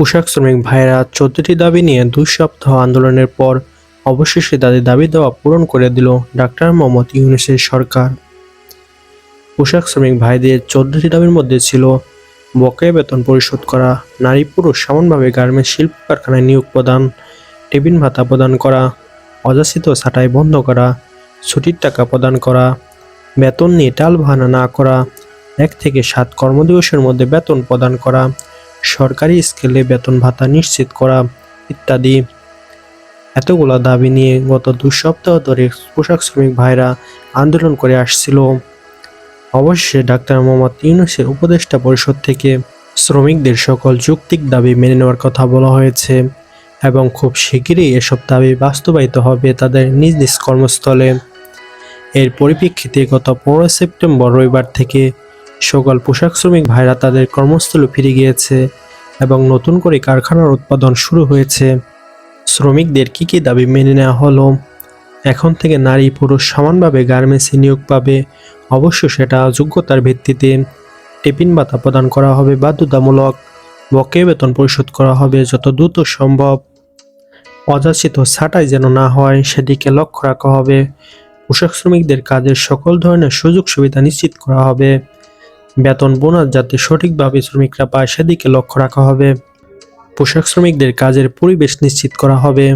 পোশাক শ্রমিক ভাইরা চোদ্দটি দাবি নিয়ে দুই সপ্তাহ আন্দোলনের পর অবশেষে তাদের দাবি দেওয়া পূরণ করে দিল ডাক্তার মোহাম্মদ ইউনুসের সরকার। পোশাক শ্রমিক ভাইদের চোদ্দটি দাবির মধ্যে ছিল বকেয়া বেতন পরিশোধ করা, নারী পুরুষ সমানভাবে গার্মেন্টস শিল্প কারখানায় নিয়োগ প্রদান টেবিন ভাতা প্রদান করা, অযাচিত ছাঁটাই বন্ধ করা, ছুটির টাকা প্রদান করা, বেতন নিয়ে টাল বাহানা না করা, এক থেকে সাত কর্মদিবসের মধ্যে বেতন প্রদান করা সরকারি স্কেলে বেতন ভাতা নিশ্চিত করা ইত্যাদি। এতগুলো দাবি নিয়ে গত দুই সপ্তাহ ধরে পোশাক শ্রমিক ভাইরা আন্দোলন করে আসছিল। অবশেষে ডাক্তার মোহাম্মদ ইউনুসের উপদেষ্টা পরিষদ থেকে শ্রমিকদের সকল যৌক্তিক দাবি মেনে নেওয়ার কথা বলা হয়েছে এবং খুব শিগগিরই এসব দাবি বাস্তবায়িত হবে তাদের নিজ নিজ কর্মস্থলে। এর পরিপ্রেক্ষিতে গত পনেরো সেপ্টেম্বর রবিবার থেকে সকল পোশাক শ্রমিক ভাইরা তাদের কর্মস্থলে ফিরে গিয়েছে এবং নতুন করে কারখানার উৎপাদন শুরু হয়েছে। শ্রমিকদের কী কী দাবি মেনে নেওয়া হলো? এখন থেকে নারী পুরুষ সমানভাবে গার্মেন্টসে নিয়োগ পাবে, অবশ্য সেটা যোগ্যতার ভিত্তিতে। টিফিন ভাতা প্রদান করা হবে বাধ্যতামূলক, বকেয়া বেতন পরিশোধ করা হবে যত দ্রুত সম্ভব। অযাচিত ছাঁটাই যেন না হয়, সেদিকে লক্ষ্য রাখা হবে। পোশাক শ্রমিকদের কাজের সকল ধরনের সুযোগ সুবিধা নিশ্চিত করা হবে। বেতন, বোনাস যাতে সঠিকভাবে শ্রমিকরা পায় সেদিকে লক্ষ্য রাখা হবে। পোশাক শ্রমিকদের কাজের পরিবেশ নিশ্চিত করা হবে।